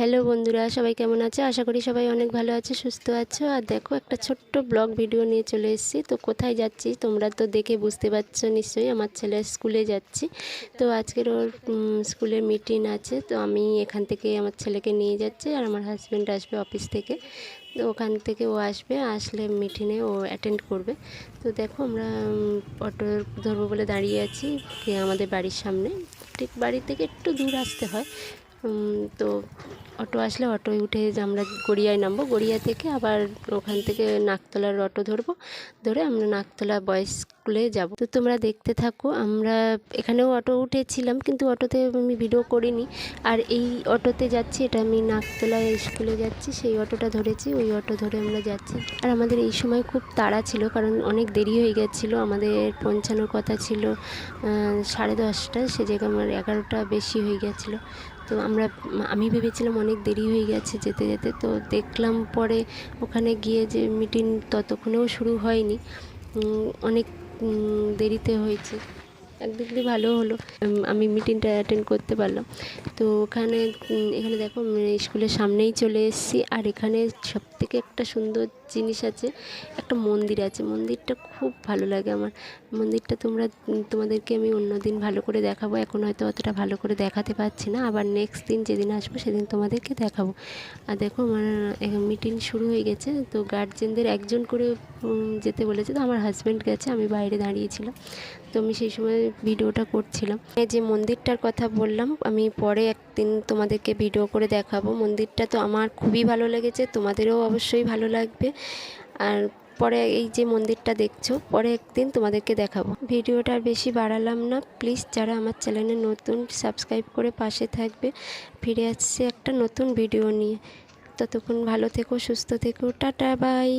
Hello বন্ধুরা সবাই কেমন আছে? আশা করি সবাই অনেক ভালো আছে সুস্থ আছো। আর দেখো একটা ছোট্ট ব্লগ ভিডিও নিয়ে চলে এসেছি। তো কোথায় যাচ্ছি তোমরা তো দেখে বুঝতে পারছ নিশ্চয়ই আমার ছেলে স্কুলে যাচ্ছি। তো আজকের ওর উম, স্কুলে মিটিং আছে। তো আমি এখান থেকে আমার ছেলেকে নিয়ে যাচ্ছি আর আমার হাজব্যান্ড আসবে অফিস থেকে। তো ওখান থেকে ও আসবে আসলে মিটিংয়ে ও অ্যাটেন্ড করবে। তো দেখো আমরা অটো ধরবো বলে দাঁড়িয়ে আছি। আমাদের বাড়ির সামনে। ঠিক বাড়ি থেকে একটু দূর আসতে হয়। তো অটো আসলে অটোয় উঠে আমরা গড়িয়ায় নামবো, গড়িয়া থেকে আবার ওখান থেকে নাকতলার অটো ধরবো, ধরে আমরা নাকতলা বয়েজ স্কুলে যাব। তো তোমরা দেখতে থাকো, আমরা এখানেও অটো উঠেছিলাম, কিন্তু অটোতে আমি ভিডিও করিনি। আর এই অটোতে যাচ্ছি, এটা আমি নাকতলা স্কুলে যাচ্ছি, সেই অটোটা ধরেছি, ওই অটো ধরে আমরা যাচ্ছি। আর আমাদের এই সময় খুব তাড়া ছিল, কারণ অনেক দেরি হয়ে গেছিল, আমাদের পৌঁছানোর কথা ছিল সাড়ে দশটা সে জায়গায় আমার এগারোটা বেশি হয়ে গেছিল। তো আমরা, আমি ভেবেছিলাম অনেক দেরি হয়ে গেছে যেতে যেতে, তো দেখলাম পরে ওখানে গিয়ে যে মিটিং ততক্ষণেও শুরু হয়নি। অনেক দেরিতে হয়েছে। একদিক দিয়ে ভালো হলো। আমি মিটিংটা অ্যাটেন্ড করতে পারলাম। তো ওখানে এখানে দেখো স্কুলের সামনেই চলে এসেছি। আর এখানে সব থেকে একটা সুন্দর জিনিস আছে, একটা মন্দির আছে। মন্দিরটা খুব ভালো লাগে আমার। মন্দিরটা তোমরা তোমাদেরকে আমি অন্য দিন ভালো করে দেখাবো। এখন হয়তো অতটা ভালো করে দেখাতে পারছি না। আবার নেক্সট দিন যেদিন আসব, সেদিন তোমাদেরকে দেখাবো। আর দেখো, আমার মিটিং শুরু হয়ে গেছে। তো গার্জেনদের একজন করে যেতে বলেছে। তো আমার হাজব্যান্ড গেছে, আমি বাইরে দাঁড়িয়েছিলাম। তো আমি সেই সময় ভিডিওটা করছিলাম। যে মন্দিরটার কথা বললাম, আমি পরে একদিন তোমাদেরকে ভিডিও করে দেখাবো। মন্দিরটা তো আমার খুবই ভালো লেগেছে, তোমাদেরও অবশ্যই ভালো লাগবে। আর পরে এই যে মন্দিরটা দেখছ, পরে একদিন তোমাদেরকে দেখাবো। ভিডিওটা আর বেশি বাড়ালাম না। প্লিজ যারা আমার চ্যানেলে নতুন সাবস্ক্রাইব করে পাশে থাকবে। ফিরে আসছে একটা নতুন ভিডিও নিয়ে। ততক্ষণ ভালো থেকো, সুস্থ থেকো। Tata bye